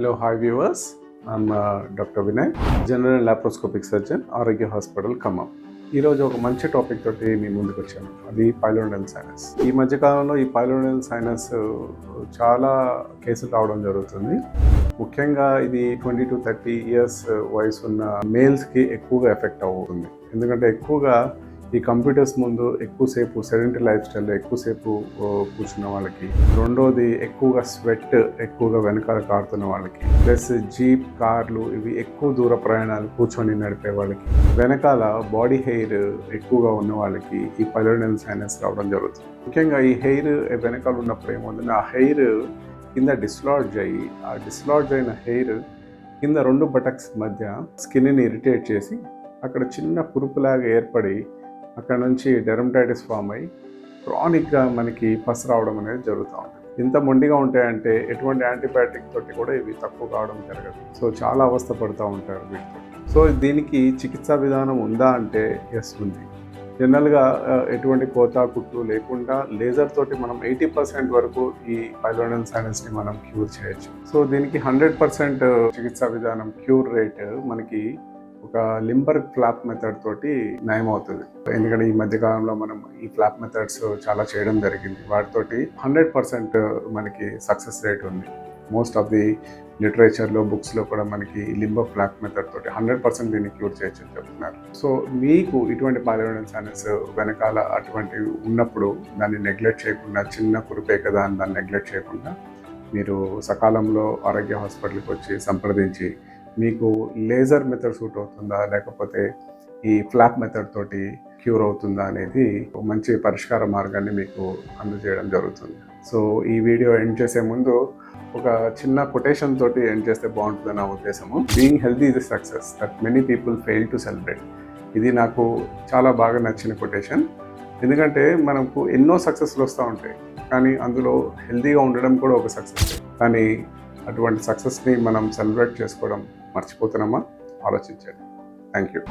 Hello hi viewers I'm doctor Vinay general laparoscopic surgeon Arogya hospital Khammam ఈరోజు ఒక మంచి topic తోటి మీ ముందుకు వచ్చాను. అది పైలోనల్ సైనస్ ఈ మధ్యకాలంలో ఈ పైలోనల్ సైనస్ uh, చాలా కేసులు రావడం జరుగుతుంది. ముఖ్యంగా ఇది ట్వంటీ టు థర్టీ ఇయర్స్ వయసు ఉన్న మేల్స్కి ఎక్కువగా ఎఫెక్ట్ అవుతుంది. ఎందుకంటే ఎక్కువగా ఈ కంప్యూటర్స్ ముందు ఎక్కువసేపు సెడెంటరీ లైఫ్ స్టైల్లో ఎక్కువసేపు కూర్చున్న వాళ్ళకి. రెండోది ఎక్కువగా స్వెట్ ఎక్కువగా వెనకాల కారుతున్న వాళ్ళకి. ప్లస్ జీప్ కార్లు ఇవి ఎక్కువ దూర ప్రయాణాలు కూర్చొని నడిపే వాళ్ళకి. వెనకాల బాడీ హెయిర్ ఎక్కువగా ఉన్న వాళ్ళకి ఈ పైలోనల్ సైనస్ రావడం జరుగుతుంది. ముఖ్యంగా ఈ హెయిర్ వెనకాల ఉన్నప్పుడు ఏమవుతుంది ఆ హెయిర్ కింద డిస్లాడ్జ్ అయ్యి ఆ డిస్లాడ్జ్ అయిన హెయిర్ కింద రెండు బటక్స్ మధ్య స్కిన్ని ఇరిటేట్ చేసి అక్కడ చిన్న కురుపులాగా ఏర్పడి అక్కడ నుంచి డెరమ్టైటిస్ ఫామ్ అయ్యి క్రానిక్గా మనకి పస్ రావడం అనేది జరుగుతూ ఉంటుంది. ఇంత మొండిగా ఉంటాయంటే ఎటువంటి యాంటీబయాటిక్ తోటి కూడా ఇవి తక్కువ కావడం జరగదు. సో చాలా అవస్థ పడుతూ ఉంటారు వీటితో. సో దీనికి చికిత్సా విధానం ఉందా అంటే ఎస్ ఉంది. జనరల్గా ఎటువంటి కోత కుట్టు లేకుండా లేజర్ తోటి మనం ఎయిటీ పర్సెంట్ వరకు ఈ పైలోనల్ సైనస్ని మనం క్యూర్ చేయొచ్చు. సో దీనికి హండ్రెడ్ పర్సెంట్ చికిత్సా విధానం క్యూర్ రేట్ మనకి ఒక లింబర్ ఫ్లాప్ మెథడ్ తోటి నయం అవుతుంది ఎందుకంటే ఈ మధ్య కాలంలో మనం ఈ ఫ్లాప్ మెథడ్స్ చాలా చేయడం జరిగింది. వాటితోటి హండ్రెడ్ పర్సెంట్ మనకి సక్సెస్ రేట్ ఉంది. మోస్ట్ ఆఫ్ ది లిటరేచర్లో బుక్స్లో కూడా మనకి లింబర్ ఫ్లాప్ మెథడ్ తోటి హండ్రెడ్ పర్సెంట్ దీన్ని క్యూర్ చేయొచ్చు అని చెప్తున్నారు. సో మీకు ఇటువంటి పాలియోనల్ సైనస్ వెనకాల అటువంటివి ఉన్నప్పుడు దాన్ని నెగ్లెక్ట్ చేయకుండా చిన్న కురిపే కదా అని దాన్ని నెగ్లెక్ట్ చేయకుండా మీరు సకాలంలో ఆరోగ్య హాస్పిటల్కి వచ్చి సంప్రదించి మీకు లేజర్ మెథడ్ సూట్ అవుతుందా? లేకపోతే ఈ ఫ్లాప్ మెథడ్ తోటి క్యూర్ అవుతుందా అనేది ఒక మంచి పరిష్కార మార్గాన్ని మీకు అందజేయడం జరుగుతుంది. సో ఈ వీడియో ఎండ్ చేసే ముందు ఒక చిన్న కొటేషన్ తోటి ఎండ్ చేస్తే బాగుంటుంది నా ఉద్దేశము. Being healthy is success that many people fail to celebrate ఇది నాకు చాలా బాగా నచ్చిన కొటేషన్ ఎందుకంటే మనకు ఎన్నో సక్సెస్లు వస్తూ ఉంటాయి. కానీ అందులో హెల్దీగా ఉండడం కూడా ఒక సక్సెస్ కానీ అటువంటి సక్సెస్ని మనం సెలబ్రేట్ చేసుకోవడం మర్చిపోతానమ్మా. ఆలోచించండి. Thank you